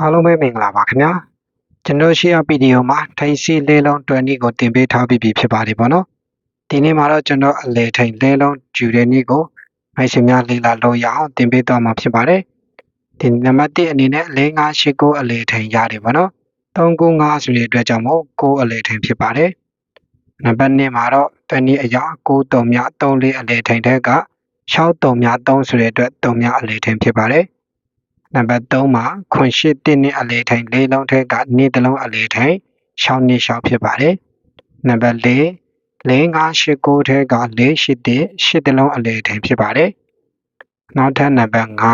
အားလုံးပဲမင်္ဂလာပါခင်ဗျာကျွန်တော်ရှိရဗီဒီယိုမှာထိုင်စီလဲလုံး20ကိုတင်ပေးထားပြီးပြီဖြစ်ပါတယ်ပေါ့နော်ဒီနေ့မှာတော့ကျွန်တော်အလဲထိုင်လဲလုံးဂျူတဲ့နေ့ကိုမိုက်ရှင်များလေ့လာလို့ရအောင်တင်ပေးသွားမှာဖြစ်ပါတယ်ဒီနံပါတ်1အနေနဲ့၄5 8 9အလဲထိုင်ရတယ်ပေါ့နော်395ဆိုတဲ့အတွက်ကြောင့်မို့9အလဲထိုင်ဖြစ်ပါတယ်နံပါတ်2မှာတော့တနည်းအရာ9 3မြ3 4အလဲထိုင်တဲ့က6 3မြ3ဆိုတဲ့အတွက်3မြအလဲထိုင်ဖြစ်ပါတယ် နံပါတ်3မှာခွန်ရှိ1နှစ်အလဲထိုင်၄လုံးထဲကနေ့တစ်လုံးအလဲထိုင်6နှစ်6ဖြစ်ပါတယ်နံပါတ်4 4 5 8 9ထဲက4 8 1 8တစ်လုံးအလဲထိုင်ဖြစ်ပါတယ်နောက်ထပ်နံပါတ်5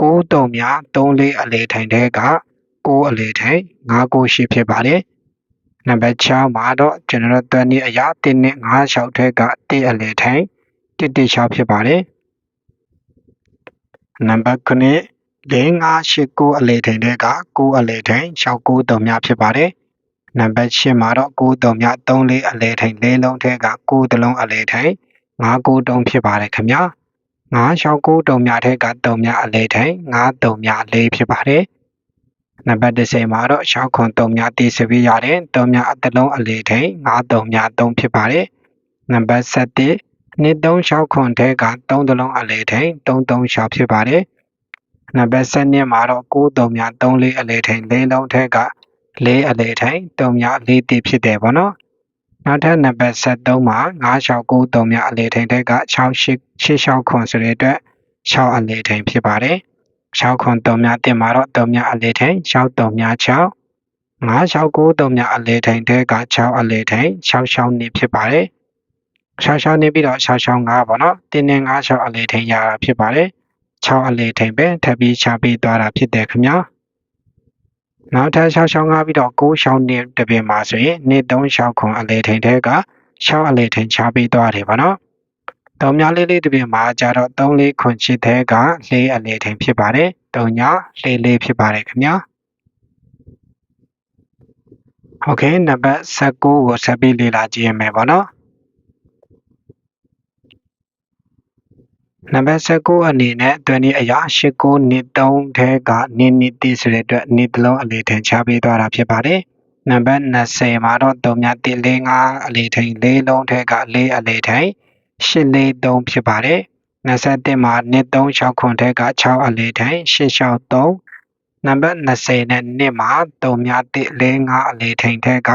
9 3မြ3 4အလဲထိုင်ထဲက9အလဲထိုင်9 9 8ဖြစ်ပါတယ်နံပါတ်6မှာတော့ကျွန်တော်တို့တွန်းနည်းအရာ1နဲ့5 6ထဲက1အလဲထိုင်1 1 6ဖြစ်ပါတယ်နံပါတ်9 ၄၅၈၉အလေထိန်တဲ့က9အလေထိန်6 9တုံများဖြစ်ပါတယ်။နံပါတ်8မှာတော့9တုံများ3 4အလေထိန်၄လုံးထဲက9တလုံးအလေထိန်9 9တုံဖြစ်ပါတယ်ခင်ဗျာ။9 6 9တုံများထဲကတုံများအလေထိန်9တုံများ4ဖြစ်ပါတယ်။နံပါတ်10မှာတော့6ခွန်တုံများတည်စပြီးရတယ်တုံများအတလုံးအလေထိန်9တုံများ3ဖြစ်ပါတယ်။နံပါတ်7နှစ်3 6ခွန်ထဲက3တလုံးအလေထိန်3 3 6ဖြစ်ပါတယ်။ နံပါတ်7မှာတော့9 3မြ3 4အလဲထိန်၄လုံးထက်က4အလဲထိန်3မြ4တိဖြစ်တယ်ပေါ့နော်နောက်ထပ်နံပါတ်73မှာ969 3မြအလဲထိန်ထက်က6 8 6ခွန်ဆိုတဲ့အတွက်6အလဲထိန်ဖြစ်ပါတယ်6ခွန်3မြတင်မှာတော့3မြအလဲထိန်6 3မြ6 969 3မြအလဲထိန်ထက်က6အလဲထိန်6 6နှစ်ဖြစ်ပါတယ်6 6နှစ်ပြီးတော့6 6 5ပေါ့နော်တင်းနဲ့9 6အလဲထိန်ရတာဖြစ်ပါတယ် 6အလေထိန်ပဲထပ်ပြီးချပေးသွားတာဖြစ်တယ်ခင်ဗျာနောက်ထပ်6ရှောင်းကားပြီးတော့9ရှောင်းနှစ်တပင်မှာဆိုရင်နှစ်3ရှောင်းခွန်အလေထိန်တဲ့က6အလေထိန်ချပေးသွားတယ်ဗောနော်တောင်များလေးလေးတပင်မှာကြတော့3လေးခွန်ချစ်တဲ့က4အလေထိန်ဖြစ်ပါတယ်တုံညာ4လေးဖြစ်ပါတယ်ခင်ဗျာโอเคနံပါတ်19ကိုဆက်ပြီးလေ့လာကြည့်ရမယ်ဗောနော် နံပါတ်19အနေနဲ့အတွင်းဒီအရာ89နှစ်3ထဲကနှစ်နှစ်တည်ဆိုတဲ့အတွက်နှစ်တစ်လုံးအလေးထင်ချပေးသွားတာဖြစ်ပါတယ်။နံပါတ်20မှာတော့3မြတ်1 4 5အလေးထင်4လုံးထဲက4အလေးထင်8 4 3ဖြစ်ပါတယ်။21မှာနှစ်3 6ခွန်ထဲက6အလေးထင်8 6 3နံပါတ်20နဲ့နှစ်မှာ3မြတ်1 4 5အလေးထင်ထဲက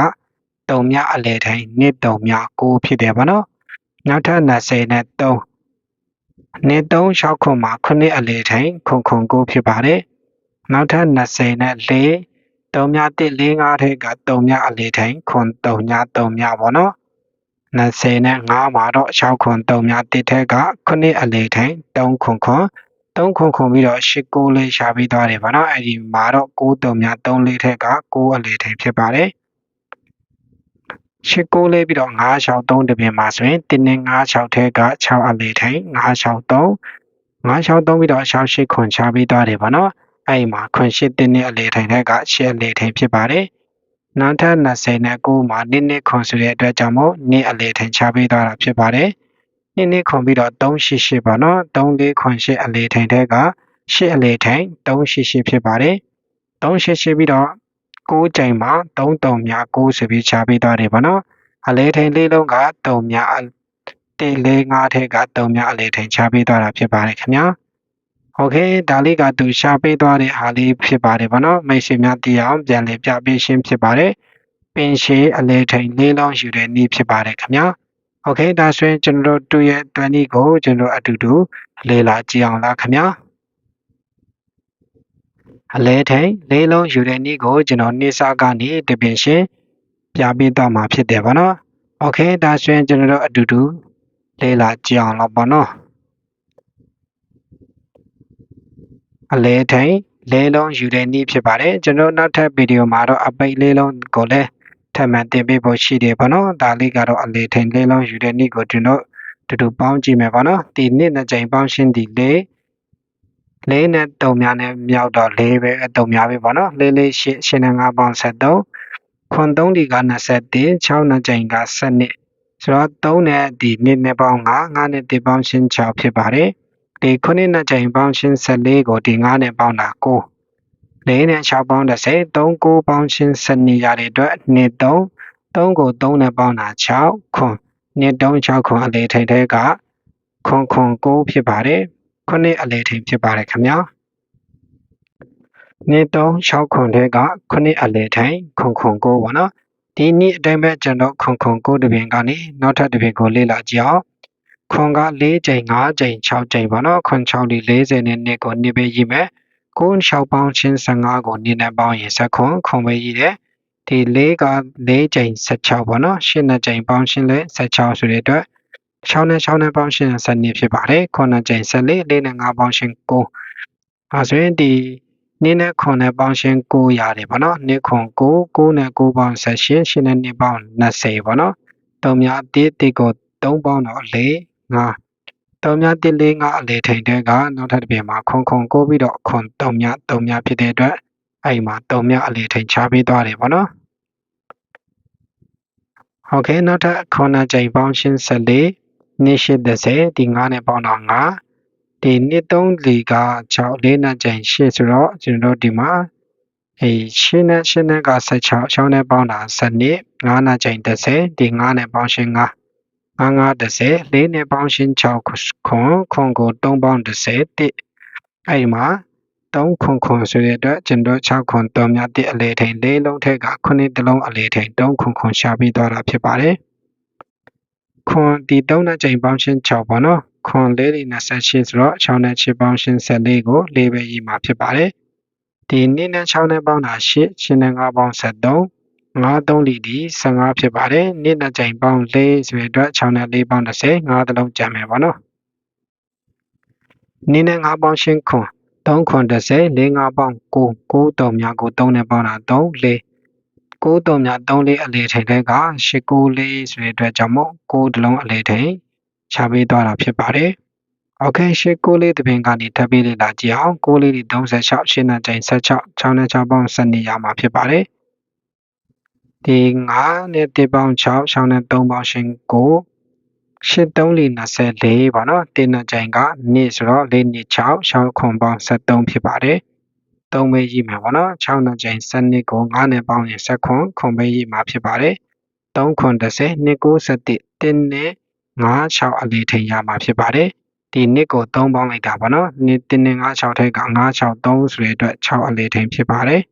3မြတ်အလေးထင်နှစ်3မြတ်9ဖြစ်တယ်ဗောနော်။နောက်ထပ်20နဲ့3 နေ3 6ခွန်မှာ9အလေထိုင်ခွန်ခွန်9ဖြစ်ပါတယ်။နောက်ထပ်20နဲ့4 3မြ1 4 5ထဲက3မြအလေထိုင်ခွန်3ည3မြပေါ့နော်။20နဲ့5မှာတော့6ခွန်3မြ1ထဲက9အလေထိုင်3ခွန်ခွန်3ခွန်ခွန်ပြီးတော့8 9လေးရှာပြီးသွားတယ်ဗောနော်။အဲ့ဒီမှာတော့9 3မြ3 4ထဲက9အလေထိုင်ဖြစ်ပါတယ်။ ရှစ်ကိုလေးပြီးတော့963တပင်မှာဆိုရင်တင်းနဲ့96ထဲက6အလေးထိုင်963 963ပြီးတော့68ခွန်ချပြီးသွားတယ်ဗောနော်အဲ့ဒီမှာခွန်8တင်းနဲ့အလေးထိုင်ထဲက8အလေးထိုင်ဖြစ်ပါတယ်နောက်ထပ်20နဲ့9မှာနည်းနည်းခွန်ဆိုတဲ့အတွက်ကြောင့်မို့နည်းအလေးထိုင်ချပေးသွားတာဖြစ်ပါတယ်နည်းနည်းခွန်ပြီးတော့388ပါနော်34ခွန်8အလေးထိုင်ထဲက8အလေးထိုင်388ဖြစ်ပါတယ်388ပြီးတော့ 9ကြိမ်မှာ3တုံများ9ဆိုပြီးချပေးသွားတယ်ဗောနော်အလဲထိန်လေးလုံးကတုံများတေလေး5ထက်ကတုံများအလဲထိန်ချပေးသွားတာဖြစ်ပါတယ်ခင်ဗျာโอเคဒါလေးကသူရှာပေးသွားတဲ့အားလေးဖြစ်ပါတယ်ဗောနော်မိတ်ဆွေများသိအောင်ပြန်လည်ပြပေးရှင်းဖြစ်ပါတယ်ပင်ရှည်အလဲထိန်လေးလုံးယူတဲ့နည်းဖြစ်ပါတယ်ခင်ဗျာโอเคဒါဆိုရင်ကျွန်တော်တို့ရဲ့တွန်းနည်းကိုကျွန်တော်အတူတူလေ့လာကြည့်အောင်လားခင်ဗျာ အလဲထိန်လေးလုံးယူတဲ့နေ့ကိုကျွန်တော်နှိစကနေတပင်ရှင်ပြပေးတော့မှာဖြစ်တယ်ဗောနော်။ Okay ဒါဆိုရင်ကျွန်တော်တို့အတူတူလေ့လာကြည့်အောင်လို့ဗောနော်။အလဲထိန်လေးလုံးယူတဲ့နေ့ဖြစ်ပါတယ်ကျွန်တော်နောက်ထပ်ဗီဒီယိုမှာတော့အပိတ်လေးလုံးကိုလည်းထပ်မံတင်ပေးဖို့ရှိတယ်ဗောနော်။ဒါလေးကတော့အလဲထိန်လေးလုံးယူတဲ့နေ့ကိုကျွန်တော်တူတူပေါင်းကြည့်မယ်ဗောနော်။ဒီနေ့နှစ်ကြိမ်ပေါင်းရှင်းဒီလေး လေးနဲ့တုံများနဲ့မြောက်တော့လေးပဲအတုံများပဲပေါ့နော်လေးလေးရှင်းရှင်းနဲ့5ပေါင်း73ခွန်3ဒီက21 6နဲ့ကြိမ်က7နှစ်ဆိုတော့3နဲ့ဒီနှစ်နဲ့ပေါင်း9 9နဲ့ဒီပေါင်းရှင်း6ဖြစ်ပါတယ်ဒီခုနှစ်နဲ့ကြိမ်ပေါင်းရှင်း14ကိုဒီ9နဲ့ပေါင်းတာ9၄နဲ့6ပေါင်း30 3 9ပေါင်းချင်း12ရတဲ့အတွက်2 3 3ကို3နဲ့ပေါင်းတာ6ခွန်2 3 6ခွန်အလေထိန်ထဲကခွန်ခွန်9ဖြစ်ပါတယ် ခုနှစ်အလေထိန်ဖြစ်ပါတယ်ခင်ဗျာ2 3 6ခွန်ထဲကခုနှစ်အလေထိန်ခွန်ခွန်9ပေါ့နော်ဒီနေ့အတိုင်းပဲကျွန်တော်ခွန်ခွန်9တပင်ကနေနောက်ထပ်တပင်ကိုလေ့လာကြည့်အောင်ခွန်က4ချိန်5ချိန်6ချိန်ပေါ့နော်ခွန်6ဒီ40နဲ့နှစ်ကိုနှစ်ပဲရေးမယ်ကိုး6ပေါင်းချင်း15ကိုနှစ်နဲ့ပေါင်းရင်ဆက်ခွန်ခွန်ပဲရေးတယ်ဒီ4က4ချိန်16ပေါ့နော်8နဲ့ချိန်ပေါင်းချင်းလဲ16ဆိုတဲ့အတွက် 6နဲ့6နဲ့ပေါင်းရှင်12ဖြစ်ပါတယ်9ကြိမ်14 4နဲ့5ပေါင်းရှင်9အဲဆိုရင်ဒီနင်းနဲ့ခွန်နဲ့ပေါင်းရှင်9ရတယ်ဗောနော်နင်းခွန်9 9နဲ့9ပေါင်း16 8နဲ့2ပေါင်း20ဗောနော်တုံများအသေးတိကို3ပေါင်းတော့4 5တုံများတိ4 5အလေထိန်တဲ့ကနောက်ထပ်တစ်ပြင်မှာခွန်ခွန်9ပြီးတော့ခွန်တုံများတုံများဖြစ်တဲ့အတွက်အဲ့မှာတုံများအလေထိန်ချပေးသွားတယ်ဗောနော်ဟုတ်ကဲ့နောက်ထပ်ခွန်နဲ့ချိန်ပေါင်းရှင်14 နှစ်ရှိ30ဒီ9နဲ့ပေါင်းတော့9ဒီနှစ်3လီက6လေးနဲ့ချိန်8ဆိုတော့ကျွန်တော်တို့ဒီမှာအဲရှင်းနဲ့ရှင်းနဲ့က16 6နဲ့ပေါင်းတာ7နှစ်9နဲ့ချိန်30ဒီ9နဲ့ပေါင်းရှင်း9 9 9 30 4နဲ့ပေါင်းရှင်း6ခွန်ခွန်ကို3ပေါင်း30တိအဲ့ဒီမှာ3ခွန်ခွန်ဆိုတဲ့အတွက်ကျွန်တော်6ခွန်3မြတ်တစ်အလေထိန်၄လုံးထက်က9တလုံးအလေထိန်3ခွန်ခွန်ရှာပြီးသွားတာဖြစ်ပါတယ် ခွန်ဒီ3နဲ့ချိန်ပေါင်းရှင်း6ပေါ့နော်ခွန်4နဲ့28ဆိုတော့6နဲ့6ပေါင်းရှင်း14ကို4ပဲရေးမှာဖြစ်ပါတယ်ဒီ2နဲ့6နဲ့ပေါင်းတာ8 8နဲ့5ပေါင်း73 5 3လီဒီ15ဖြစ်ပါတယ်2နဲ့ချိန်ပေါင်း4ဆိုတဲ့အတွက်6နဲ့4ပေါင်း30 5တလုံးကျန်မယ်ပေါ့နော်2နဲ့5ပေါင်းရှင်းခွန်3ခွန်30 4 5ပေါင်း9 9တုံများကို3နဲ့ပေါင်းတာ3 4 9တုံများ3လေးအလေထိန်တဲ့က8 9လေးဆိုတဲ့အတွက်ကြောင့်မို့9တလုံးအလေထိန်ချပေးသွားတာဖြစ်ပါတယ်။ Okay 8 9လေးတပင်ကနေထပ်ပြီးလေ့လာကြည့်အောင်9လေးဒီ36ရှင်းတဲ့ချိန်16 6နဲ့6ပေါင်း12ရမှာဖြစ်ပါတယ်။ဒီ9နဲ့1ပေါင်း6 6နဲ့3ပေါင်းရှင်း9 83လီ24ပေါ့နော်တင်းတဲ့ချိန်ကနေ့ဆိုတော့4နှစ်6 6ခွန်ပေါင်း73ဖြစ်ပါတယ် 3ပဲရေးမှာပေါ့နော်6နဲ့ချိန်7ကို9နဲ့ပေါင်းရင်7ခွန်ခွန်ပဲရေးမှာဖြစ်ပါတယ်3ခွန်30 291တင်းနဲ့9 6အလေးထိန်ရမှာဖြစ်ပါတယ်ဒီနှစ်ကို3ပေါင်းလိုက်တာပေါ့နော်နှစ်တင်းနဲ့9 6ထက်က9 6 3ဆိုတဲ့အတွက်6အလေးထိန်ဖြစ်ပါတယ်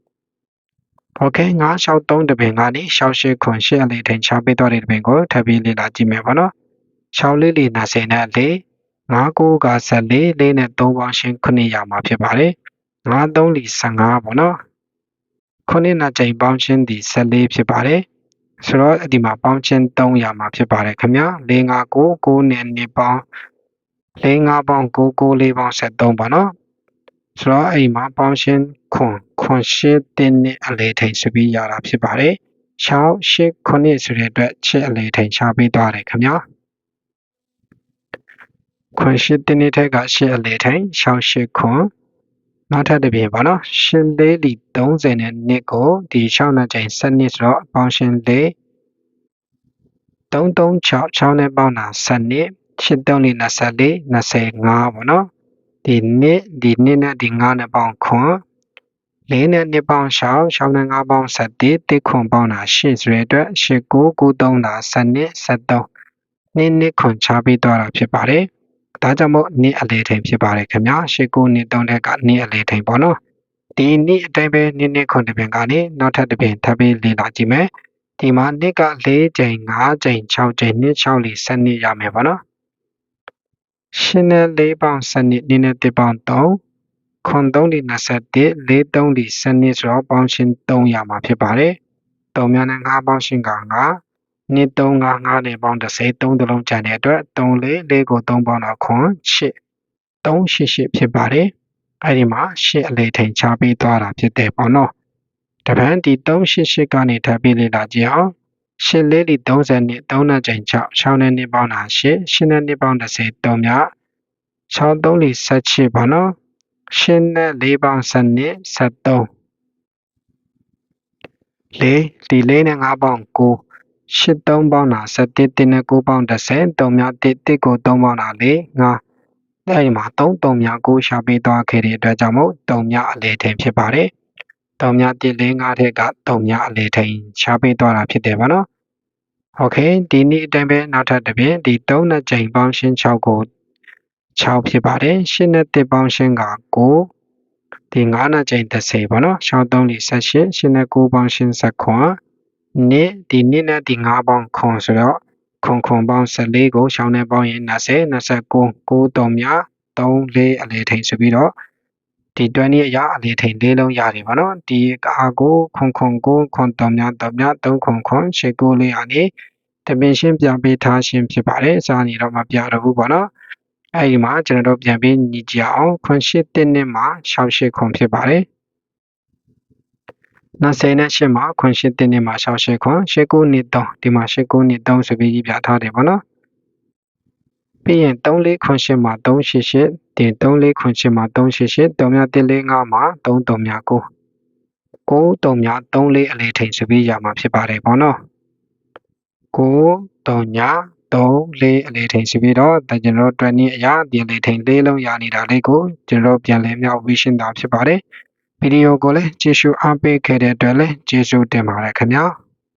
โอเค963တပင်ကနေ68ခွန်8အလေးထိန်ချပေးတော့တဲ့တပင်ကိုထပ်ပြီးလေ့လာကြည့်မယ်ပေါ့နော်6လေးလေး20နဲ့4 5 9က14 4နဲ့3ပေါင်းရှင်း9ရမှာဖြစ်ပါတယ် 5 3လီ15ပေါ့နော်9နဲ့ချိန်ပေါင်းရှင်းဒီ14ဖြစ်ပါတယ်ဆိုတော့ဒီမှာပေါင်းချင်း300မှာဖြစ်ပါတယ်ခင်ဗျာ4 5 9 9နဲ့2ပေါင်း4 5ပေါင်း9 9 4ပေါင်း73ပါနော်ဆိုတော့အဲ့မှာပေါင်းချင်းခွန်ခွန်ရှစ်တင်းနဲ့အလေထိန်ဆိုပြီးရတာဖြစ်ပါတယ်6 8 9ဆိုတဲ့အတွက်ချစ်အလေထိန်ချပေးသွားတယ်ခင်ဗျာခွန်ရှစ်တင်းနဲ့ထက်ကရှစ်အလေထိန်6 8ခွ န်နောက်ထပ်တစ်ပြင်ပေါ့နော်ရှင်လေးလီ30နဲ့နှစ်ကိုဒီ6နှစ်ချိန်7နှစ်ဆိုတော့ပေါင်းရှင်လေး336 6နဲ့ပေါင်းတာ7နှစ်83လေး24 25ပေါ့နော်ဒီနှစ်ဒီနှစ်နဲ့ဒီ9နဲ့ပေါင်းခွန်လေးနဲ့နှစ်ပေါင်း6 6နဲ့9ပေါင်း7တိခွန်ပေါင်းတာ8ဆိုတဲ့အတွက်8 9 93တာ7နှစ်73နှစ်နှစ်ခွန်ချပေးသွားတာဖြစ်ပါတယ် ဒါကြောင့်မို့နှစ်အလေထိန်ဖြစ်ပါတယ်ခင်ဗျာရှစ်ခုနှစ်သုံးထက်ကနှစ်အလေထိန်ပေါ့နော်ဒီနှစ်အတိုင်းပဲနှစ်နှစ်ခွန်တစ်ပင်ကနေနောက်ထပ်တစ်ပင်ထပ်ပြီးလေ့လာကြည့်မယ်ဒီမှာနှစ်က၄ချိန်၅ချိန်6ချိန်နှစ်6လီ7နှစ်ရမယ်ပေါ့နော်ရှင်းနဲ့၄ပေါင်း7နှစ်နှစ်နဲ့1ပေါင်း3ခွန်3လီ21 4 3လီ7နှစ်ဆိုတော့ပေါင်းရှင်း3ရမှာဖြစ်ပါတယ်3များနဲ့5ပေါင်းရှင်းက9 နှစ်355နဲ့ပေါင်း30 3တလုံးကျန်တဲ့အတွက်3လေးလေးကို3ပေါင်းတော့ခွန်8 388ဖြစ်ပါတယ်အဲ့ဒီမှာ8အလေထိန်ချပေးသွားတာဖြစ်တယ်ပေါ့နော်တပန်းဒီ388ကနေထပ်ပြီးလေ့လာကြည့်အောင်8လေးဒီ30နှစ်3နဲ့ချိန်6 6နဲ့နှစ်ပေါင်းတာ8 8နဲ့နှစ်ပေါင်း30 3မြ6 3လီ18ပေါ့နော်8နဲ့4ပေါင်း7နှစ်73 4ဒီ4နဲ့5ပေါင်း9 83ပေါင်းတာ17တင်းနဲ့9ပေါင်း30 3မြ1 1ကို3ပေါင်းတာ4 5အဲ့ဒီမှာ3 3မြ9ရှာပေးသွားခဲ့တဲ့အတွက်ကြောင့်မို့3မြအလေထင်ဖြစ်ပါတယ် 3မြ1 4 5ထဲက3မြအလေထိန်ချပေးသွားတာဖြစ်တယ်ဗောနော်โอเคဒီနေ့အတိုင်းပဲနောက်ထပ်တစ်ပြင်ဒီ3နဲ့ချိန်ပေါင်းရှင်း6ကို6ဖြစ်ပါတယ်8နဲ့1ပေါင်းရှင်းက9ဒီ9နဲ့ချိန်30ပေါ့နော်6 3 4 18 8နဲ့9ပေါင်းရှင်း19 နေ့ဒီနေ့နဲ့ဒီ9ပေါင်းခွန်ဆိုတော့ခွန်ခွန်ပေါင်း14ကိုရှောင်းနဲ့ပေါင်းရင်20 29 9 3မြ3 4အလေထိန်ဆိုပြီးတော့ဒီ20အရာအလေထိန်၄လုံးရတယ်ပေါ့နော်ဒီကာကိုခွန်ခွန်ကိုခွန်3မြ3မြ3ခွန်ခွန်8 9လေးအနေတပင်ရှင်းပြပေးထားခြင်းဖြစ်ပါတယ်စာနေတော့မပြတော့ဘူးပေါ့နော်အဲ့ဒီမှာကျွန်တော်တို့ပြန်ပြီးညီကြအောင်ခွန်8တစ်နှစ်မှာ68ခွန်ဖြစ်ပါတယ် 20နဲ့8မှာခွန်8တစ်နှစ်မှာ68ခွန်89နှစ်3ဒီမှာ89နှစ်3ဆိုပြီးရေးပြထားတယ်ပေါ့နော်ပြီးရင်34ခွန်8မှာ388တင်34ခွန်8မှာ388 3မြ145မှာ33မြ9 9 3မြ34အလေထိန်ဆိုပြီးရမှာဖြစ်ပါတယ်ပေါ့နော်9 3မြ3 4အလေထိန်ဆိုပြီးတော့ဒါကျွန်တော်တို့20အရာဒီအလေထိန်၄လုံးရနေတာလေးကိုကျွန်တော်ပြန်လည်မြောက်ပြီးရှင်းတာဖြစ်ပါတယ် ဗီဒီယိုကိုလည်းကြည့်ရှုအားပေးခဲ့တဲ့အတွက်လည်းကျေးဇူးတင်ပါတယ်ခင်ဗျာ